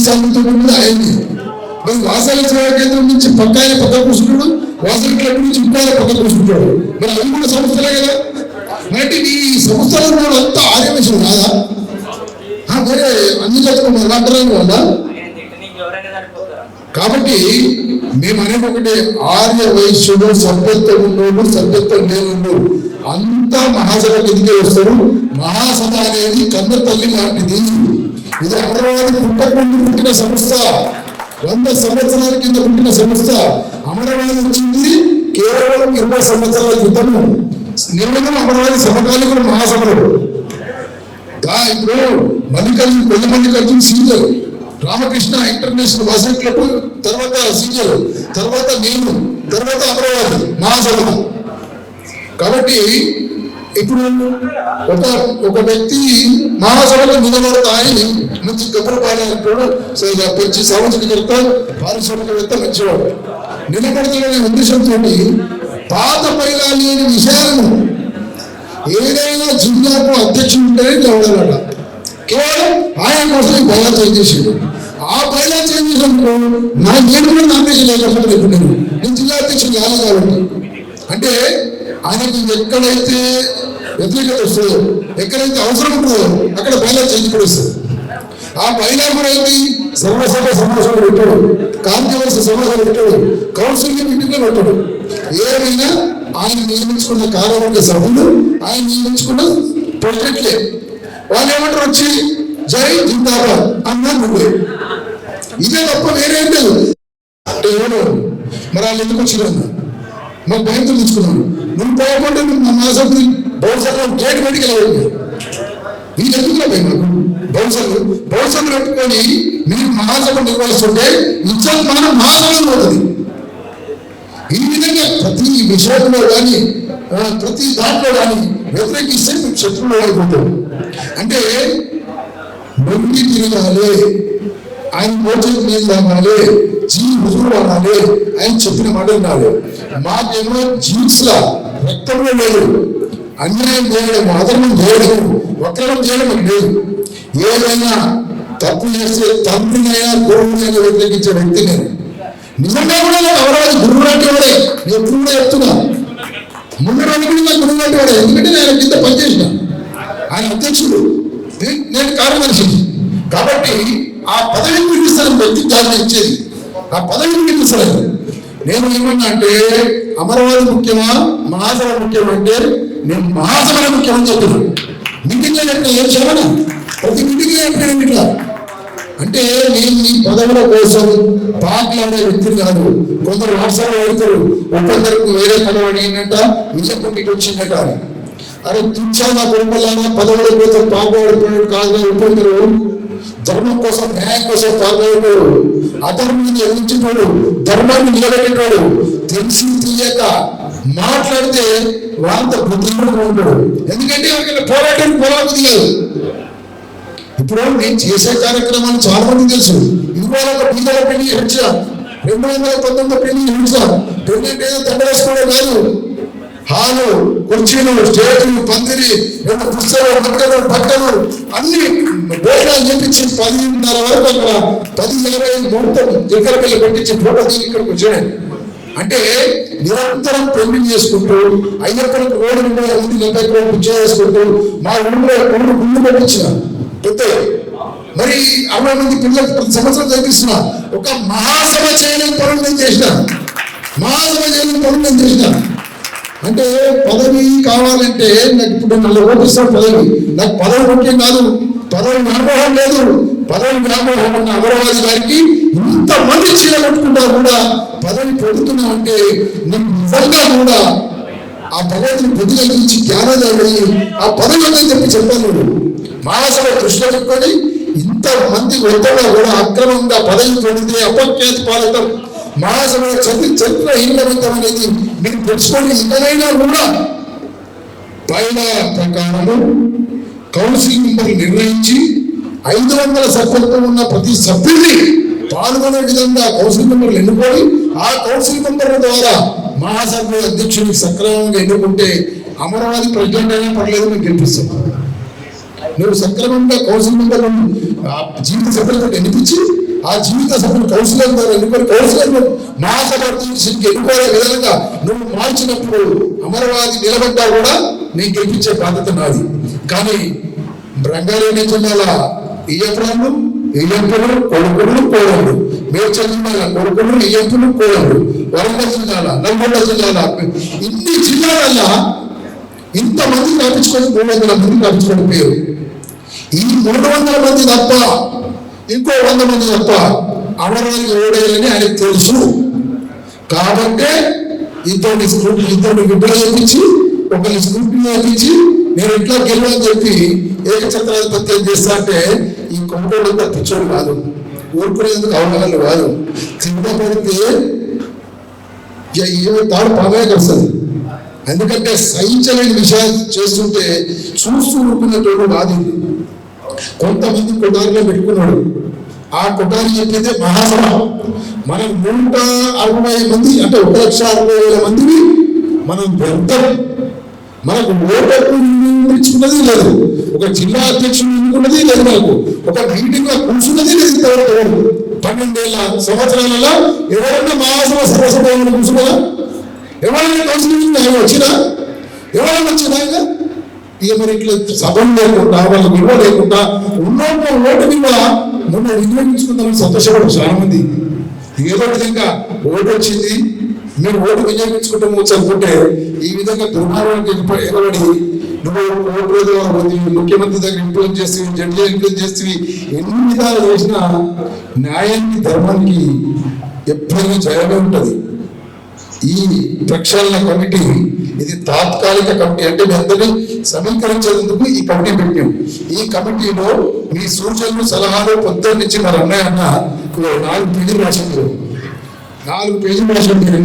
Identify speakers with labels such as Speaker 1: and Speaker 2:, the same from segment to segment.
Speaker 1: స్థానంతో కూడా ఆయన్ని మరి వాసాల సేవా కేంద్రం నుంచి పక్క ఆయన పక్క కూర్చుంటాడు వాసన క్లబ్ నుంచి ఇంకో పక్క కూర్చుంటాడు. మరి అవి కూడా సంస్థలే కదా. మరి ఈ సంస్థల కూడా అంతా ఆర్యవేశం కాదా? మరి అన్ని చదువుకున్నారు మాత్రమే వల్ల కాబట్టి మేము అనేది ఒకటి ఆర్య వైశ్యుడు సభ్యత్వం ఉన్నోడు సభ్యత్వం లేనుడు అంతా మహాసభ కిందకే వస్తారు. మహాసభ అనేది కన్న తల్లి లాంటిది. ఇది అమరావతి పుట్టకుండా పుట్టిన సంస్థ. వంద సంవత్సరాల కింద పుట్టిన సంస్థ. అమరావతి వచ్చింది కేవలం ఇరవై సంవత్సరాల క్రితము. నిర్ణయం అమరావతి సమకాలీన మహాసభలు. ఇప్పుడు మల్లికార్జున మంది Mallikarjuna senior. Ramakrishna international Vasavi club తర్వాత సీనియర్. తర్వాత నేను తర్వాత అమరావతి మహాసభ. కాబట్టి ఇప్పుడు ఒక ఒక వ్యక్తి మహాసభలో నిలబడతా మంచి గొప్ప పాడాలంటాడు సో ఇలా పెంచి సామాజికవేత్త పారిశ్రామికవేత్త మంచివాడు. నిలబడుతున్న ఉద్దేశంతో పాత పైలా లేని విషయాలను ఏదైనా జిల్లాకు అధ్యక్షుడు ఉంటేనే నిలబడాలట కేవలం ఆయన కోసం ఈ బయలా చేంజ్ చేసాడు. ఆ బయలా చేంజ్ చేసినప్పుడు నా నేను కూడా నామినేషన్ లేకపోతే ఇప్పుడు నేను నేను జిల్లా అధ్యక్షుడు కాదు కాబట్టి. అంటే ఆయనకి ఎక్కడైతే వ్యతిరేకత వస్తుందో ఎక్కడైతే అవసరం ఉంటుందో అక్కడ బయలా చేంజ్ కూడా వస్తుంది. ఆ బయలా కూడా ఏంటి? సర్వసభ సమావేశాలు పెట్టాడు. కాంతివలస సమావేశాలు పెట్టాడు. కౌన్సిల్ మీటింగ్లో పెట్టాడు. ఏమైనా ఆయన నియమించుకున్న కార్యవర్గ సభ్యులు ఆయన నియమించుకున్న ప్రెసిడెంట్లే వాళ్ళు ఏమంటారు వచ్చి? జై జిందాబాద్ అన్నారు నువ్వే ఇదే తప్ప వేరేం లేదు. అంటే ఎవరు? మరి వాళ్ళు ఎందుకు వచ్చినారు మాకు భయంతో తెచ్చుకున్నాను నువ్వు పోయకుండా నువ్వు మా సభ్యులు బహుశా గేట్ బయటికి వెళ్ళవాలి వీళ్ళు ఎందుకు భయం బహుశలు బహుశలు పెట్టుకొని మీరు మహాసభ నిర్వహిస్తుంటే ఇచ్చారు మనం మహాసభలో ఉంటుంది. ఈ విధంగా ప్రతి విషయంలో కానీ ప్రతి దాంట్లో కానీ వ్యతిరేకిస్తే మేము శత్రువులు అయిపోతాం అంటే నొంగి తిరగాలి ఆయన మోచన మీద రావాలి జీ హుజురు అనాలి ఆయన చెప్పిన మాట వినాలి. మాకేమో జీన్స్ లా రక్తంలో లేదు. అన్యాయం చేయడం అధర్మం చేయడం వక్రం చేయడం లేదు. ఏదైనా తప్పు చేస్తే తండ్రినైనా గురువునైనా వ్యతిరేకించే వ్యక్తి నేను. నిజంగా కూడా నాకు అవరాది గురువు లాంటి వాడే. నేను ఎప్పుడు కూడా చెప్తున్నా. ముందు రోజు కూడా నాకు గురువు లాంటి వాడే. ఎందుకంటే నేను కింద పనిచేసిన. ఆయన అధ్యక్షుడు. నేను- కార్యదర్శి. కాబట్టి ఆ పదవి పిలిపిస్తాను వ్యక్తి దాన్ని ఇచ్చేది. ఆ పదవి పిలిపిస్తాను నేను ఏమన్నా అంటే అమరావతి ముఖ్యమా? మహాసభ ముఖ్యమంటే నేను మహాసభ ముఖ్యమని చెప్తున్నాను. మీటింగ్లో చెప్పిన ఏం చెప్పను ప్రతి మీటింగ్లో చెప్పాడు ఇట్లా అంటే నేను ఈ పదవుల కోసం పాటలాడే వ్యక్తి కాదు కొందరు వాట్సాప్ పెడతారు ఒక్కొక్కరికి వేరే పదవి అడిగిందంట విజయకుండికి వచ్చిందట. అరే అరే తుచ్చాగా కుటుంబాలైనా పదవుల కోసం పాల్గొడుతున్నాడు కాదు ఒప్పుకుంటారు ధర్మం కోసం న్యాయం కోసం పాల్గొడు అధర్మాన్ని ఎదిరించినోడు ధర్మాన్ని నిలబెట్టినోడు తెలిసి తీయక మాట్లాడితే వాళ్ళ బుద్ధిమంతుడు ఉంటాడు. ఎందుకంటే వాళ్ళకి పోరాటం పోరాటం కాదు. ఇప్పుడు నేను చేసే కార్యక్రమాలు చాలా మంది తెలుసు. ఇదిగో ఒక పిల్లల పెళ్ళి హింస రెండు వందల పంతొమ్మిది పెళ్ళి హింస పెళ్ళి మీద ఏదో కాదు హాలు కుర్చీలు స్టేజీలు పందిరి రెండు పుస్తకాలు బట్టలు బట్టలు అన్ని భోజనాలు చేపించి పదిన్నర వరకు అక్కడ పది ఇరవై ముహూర్తం దగ్గర పిల్లలు పెట్టించి ఫోటో తీసి ఇక్కడికి వచ్చాడు. అంటే నిరంతరం పెళ్ళి చేసుకుంటూ అయ్యప్పనికి ఓడి మీద ఉంది డెబ్బై కోట్లు చేసుకుంటూ మా ఊళ్ళో ఊళ్ళు గుళ్ళు పెట్టించిన. పెద్ద మరి అరవై మంది పిల్లలు ప్రతి సంవత్సరం చదివిస్తున్నా. ఒక మహాసభ చేయలేని పనులు నేను చేసిన. మహాసభ చేయలేని పనులు నేను చేసిన. అంటే పదవి కావాలంటే నాకు ఇప్పుడు నన్ను ఓపిస్తాను పదవి. నాకు పదవి ముఖ్యం కాదు. పదవి వ్యామోహం లేదు. పదవి వ్యామోహం ఉన్న అమరావతి గారికి ఇంతమంది చీర కట్టుకుంటా కూడా పదవి పొందుతున్నామంటే నీకు నిజంగా కూడా ఆ పదవిని బుద్ధి కలిగించి జ్ఞానోదయం ఆ పదవి అని చెప్పి చెప్పాను. మానసులో మహాసభ దృష్టిలో పెట్టుకొని ఇంతమంది వద్దలో కూడా అక్రమంగా పదవి పొందింది అపఖ్యాతి పాలతం. మహాసభ చదివి చరిత్ర హీనవంతం అనేది మీరు తెలుసుకోండి ఇంకనైనా కూడా పైన ప్రకారము కౌన్సిలింగ్ మెంబర్లు నిర్ణయించి ఐదు వందల సభ్యులతో ఉన్న ప్రతి సభ్యుడిని పాల్గొనే విధంగా కౌన్సిల్ మెంబర్లు ఎన్నుకొని ఆ కౌన్సిల్ మెంబర్ల ద్వారా మహాసభ అధ్యక్షుడికి సక్రమంగా ఎన్నుకుంటే అమరావతి ప్రజెంట్ అయినా పర్లేదు మేము గెలిపిస్తాం. నువ్వు సక్రమంగా కౌన్సిల్ మెంబర్ జీవిత సభ్యులతో ఎన్నిపించి ఆ జీవిత సభ్యులు కౌన్సిలర్ ద్వారా ఎన్నుకొని కౌన్సిలర్లు మహాసభ అధ్యక్షుడికి ఎన్నుకోలే విధంగా నువ్వు మార్చినప్పుడు అమరవాది నిలబడ్డా కూడా నేను గెలిపించే బాధ్యత నాది. కానీ రంగారెడ్డి జిల్లాలో జిల్లాల ఈఎంలు ఈఎంపులు కొడుకులు కోడళ్ళు. మేడ్చల్ జిల్లాల కొడుకులు ఈఎంపులు కోడళ్ళు. వరంగల్ జిల్లాల నల్గొండ జిల్లాల ఇన్ని జిల్లాలల్లో ఇంతమంది రాపించుకొని మూడు వందల మంది రాపించుకొని పేరు ఈ మూడు వందల మంది తప్ప ఇంకో వంద మంది తప్ప అమరవారికి ఓడేయాలని ఆయనకు తెలుసు. కాబట్టి ఇద్దరిని స్కూటీ ఇద్దరిని విడుదల చేయించి ఒకరిని స్కూటీ చేయించి నేను ఇంట్లో గెలవని చెప్పి ఏకఛత్రాధిపత్యం చేస్తా అంటే ఈ కొండోడు తప్పించోడు కాదు. ఊరుకునేందుకు అవగాహన కాదు. కింద పడితే ఇక ఏమి తాడు బాగా కలుస్తుంది ఎందుకంటే సహించలేని విషయాలు చేస్తుంటే చూస్తూ ఉంటున్నటువంటి కాదు కొంతమంది కుటారిలో పెట్టుకున్నాడు. ఆ కుటారి చెప్పిందే మహాసభ. మనం నూట అరవై మంది అంటే ఒక లక్ష అరవై వేల మందిని మనం వ్యర్థం మనకు ఓటకు నియమించుకున్నది లేదు. ఒక జిల్లా అధ్యక్షుడు ఎన్నుకున్నది లేదు మనకు. ఒక మీటింగ్లో కూర్చున్నది లేదు ఇంతవరకు పన్నెండేళ్ళ సంవత్సరాలలో ఎవరన్నా మహాసభ సర్వసభ కూర్చున్నారా ఎవరైనా కౌన్సిలింగ్ ఆయన వచ్చినా ఎవరైనా వచ్చినా ఇంకా ఇక మరి ఇట్లా సభం లేకుండా వాళ్ళకి విలువ లేకుండా ఉన్నోట ఓటు విలువ మొన్న వినియోగించుకుందామని సంతోషపడరు చాలా మంది ఏదో విధంగా ఓటు వచ్చింది మీరు ఓటు వినియోగించుకుంటాం అనుకుంటే ఈ విధంగా దుర్మార్గానికి ఎగబడి నువ్వు ఓటు రోజులు ముఖ్యమంత్రి దగ్గర ఇంప్లూజ్ చేస్తే జడ్జి ఇంప్లూజ్ చేసి ఎన్ని విధాలు చేసినా న్యాయానికి ధర్మానికి ఎప్పుడైనా జయమే ఉంటుంది. ఈ ప్రక్షాళన కమిటీ ఇది తాత్కాలిక కమిటీ అంటే మీ అందరినీ సమీకరించేందుకు ఈ కమిటీ పెట్టాం ఈ కమిటీలో మీ సూచనలు సలహాలు పొద్దున్న నుంచి మరి అన్నయ్య అన్న నాలుగు పేజీలు రాసిండ్రు నాలుగు పేజీలు రాసిండ్రు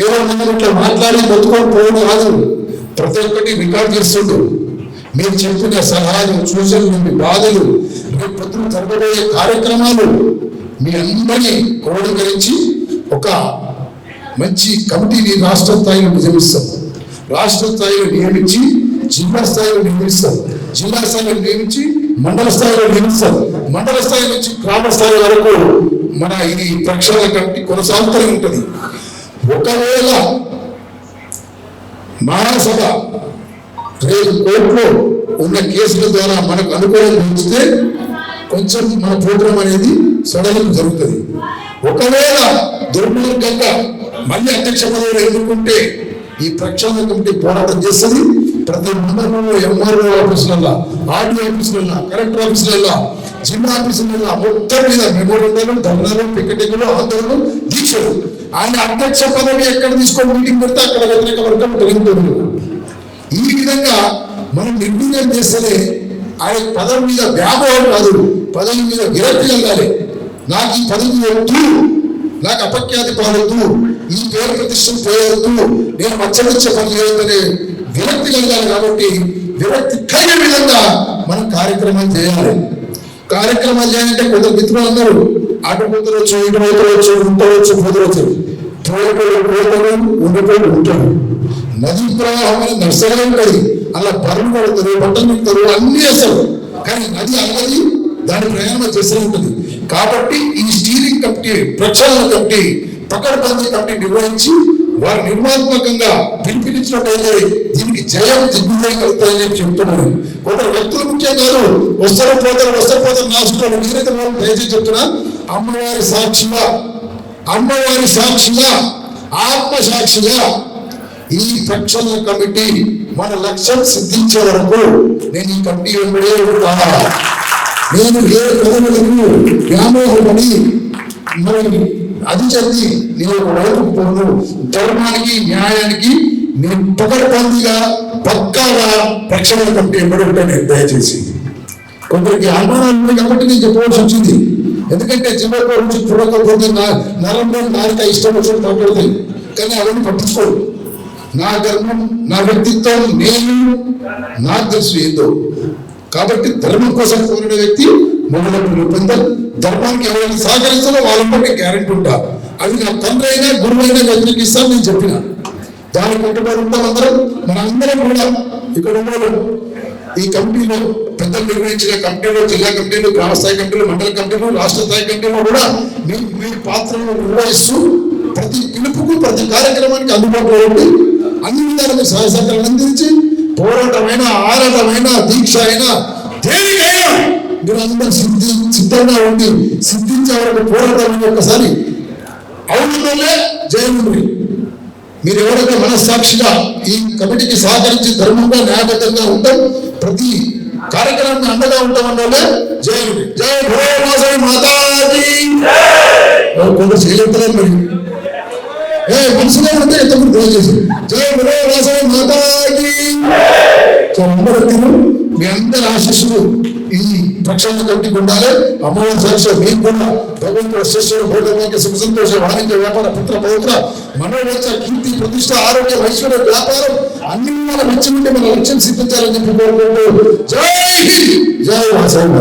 Speaker 1: ఏదో ఇట్లా మాట్లాడి బతుకొని పోవడం కాదు. ప్రతి ఒక్కటి రికార్డ్ చేస్తుండు. మీరు చెప్పిన సలహాలు సూచనలు మీ బాధలు రేపు పొద్దున జరగబోయే కార్యక్రమాలు మీ అందరినీ క్రోడీకరించి ఒక మంచి కమిటీని రాష్ట్ర స్థాయిలో నియమిస్తాం. రాష్ట్ర స్థాయిలో నియమించి జిల్లా స్థాయిలో నియమిస్తాం. జిల్లా స్థాయిలో నియమించి మండల స్థాయిలో నియమిస్తాం. మండల స్థాయి నుంచి గ్రామ స్థాయి వరకు మన ఇది ప్రక్షాళన కమిటీ కొనసాగుతూనే ఉంటుంది. ఒకవేళ మహాసభ రేపు కోర్టులో ఉన్న కేసుల ద్వారా మనకు అనుకూలం ఉంచితే కొంచెం మన ప్రోగ్రాం అనేది సడలింపు జరుగుతుంది. ఒకవేళ దుర్మార్గంగా మళ్ళీ అధ్యక్ష పదవులు ఎన్నుకుంటే ఈ ప్రక్షాళన కమిటీ పోరాటం చేస్తుంది. ప్రతి మండలంలో ఎంఆర్ఓ ఆఫీసులల్లో ఆర్డీ ఆఫీసులల్లో కలెక్టర్ ఆఫీసులల్లో జిల్లా ఆఫీసులలో మొత్తం మీద మెమోరియల్ ధర్నాలు పికెటింగ్లు ఆందోళనలు దీక్షలు ఆయన అధ్యక్ష పదవి ఎక్కడ తీసుకొని మీటింగ్ పెడితే అక్కడ వ్యతిరేక వర్గం పెరుగుతుంది. ఈ విధంగా మనం నిర్ణయం చేస్తేనే ఆయన పదవి మీద వ్యామోహం కాదు పదవి మీద విరక్తి కలగాలి. నాకు ఈ పదవి వద్దు. నాకు అపఖ్యాతి పాలొద్దు. ఈ పేరు ప్రతిష్టం పోయొద్దు. నేను మచ్చమిచ్చే పని చేయొద్దనే విరక్తి కలగాలి కాబట్టి విరక్తి కలిగే విధంగా మనం కార్యక్రమాలు చేయాలి. కార్యక్రమాలు చేయాలంటే కొంత మిత్రులు అందరూ అటు పోతవచ్చు ఇటు పోతవచ్చు ఉండవచ్చు పోతవచ్చు పోయేటోళ్ళు పోతారు ఉండేటోళ్ళు ఉంటారు. నది ప్రవాహం అనేది నర్సగా ఉంటుంది. అలా పరులు పడుతుంది బట్టలు నింపుతారు అన్ని వేస్తారు. కానీ నది అన్నది దాని ప్రయాణం చేస్తూ ఉంటుంది. కాబట్టి ఈ స్టీరింగ్ కమిటీ ప్రక్షాళన కమిటీ పకడ్బందీ కమిటీ నిర్వహించి వారు నిర్మాత్మకంగా పిలిపించినట్టయితే దీనికి జయం దిగ్విజయం కలుగుతాయని చెప్పి చెప్తున్నాను కొందరు వ్యక్తులు ముఖ్యం కాదు వస్తారు పోతారు వస్తారు పోతారు నాశనం నేనైతే వాళ్ళు దయచేసి చెప్తున్నా. అమ్మవారి సాక్షిగా అమ్మవారి సాక్షిగా ఆత్మ సాక్షిగా ఈ ప్రక్షాళన కమిటీ మన లక్ష్యం సిద్ధించే వరకు నేను ఈ కమిటీ వెంబడే ఉంటా. నేను ఏ పదవులకు వ్యామోహపడి మరి అది చదివి నీవు ఒక వైపు పొందు ధర్మానికి న్యాయానికి నేను పొగడబందిగా పక్కాగా ప్రక్షణ కంటే వెంబడి దయచేసి. కొందరికి అనుమానాలు ఉన్నాయి కాబట్టి నేను చెప్పవలసి వచ్చింది. ఎందుకంటే చివరిలో నుంచి చూడకపోతే నా నరంలో నారిక ఇష్టం వచ్చిన మాట్లాడుతుంది. కానీ అవన్నీ పట్టించుకోడు నా ధర్మం నా వ్యక్తిత్వం నేను నాకు తెలుసు ఏందో. కాబట్టి ధర్మం కోసం కోరిన వ్యక్తి మొదలపు నిబంధన ధర్మానికి ఎవరైనా సహకరిస్తారో వాళ్ళంటే బట్టి గ్యారెంటీ ఉంటా. అది నా తండ్రి అయినా గురువు అయినా వ్యతిరేకిస్తాను నేను చెప్పిన. దాని కట్టుబడి ఉంటాం అందరం. మన అందరం కూడా ఇక్కడ ఉన్న ఈ కమిటీలో పెద్దలు నిర్వహించిన కంపెనీలు జిల్లా కమిటీలు గ్రామ స్థాయి కమిటీలు మండల కమిటీలు రాష్ట్ర స్థాయి కమిటీలు కూడా మీ మీ పాత్రను నిర్వహిస్తూ ప్రతి పిలుపుకు ప్రతి కార్యక్రమానికి అందుబాటులో ఉండి అన్ని విధాలుగా సహాయ సహకారాలు అందించి పోరాటమైన ఆరాటమైన దీక్ష అయినా దేనికైనా మీరందరూ సిద్ధి సిద్ధంగా ఉండి సిద్ధించే వరకు పోరాటం ఒక్కసారి అవునులోనే జయముడి మీరు ఎవరైతే మనస్సాక్షిగా ఈ కమిటీకి సహకరించి ధర్మంగా న్యాయబద్ధంగా ఉంటాం ప్రతి కార్యక్రమాన్ని అండగా ఉంటామన్నోలే జయముడి జయ భోమాసరి మాతాజీ! కొందరు చేయలేపుతారు మరి? ఏ మనసులో ఉంటే ఎంతమంది తెలియజేసి జయ భోమాసరి మాతాజీ! అందరూ మీ అందరి ఆశీస్సులు ఈ పక్షాన్ని కమిటీకి ఉండాలి అమ్మవారి సాక్షి మీకు కూడా భగవంతుడు శిష్యుడు భోగంగా సుఖ సంతోష వాణిజ్య వ్యాపార పుత్ర పౌత్ర మనోవేచ్చ కీర్తి ప్రతిష్ట ఆరోగ్య ఐశ్వర్య వ్యాపారం అన్ని మన మంచి ఉంటే మన లక్ష్యం సిద్ధించాలని చెప్పి కోరుకుంటూ జై జై వాసవి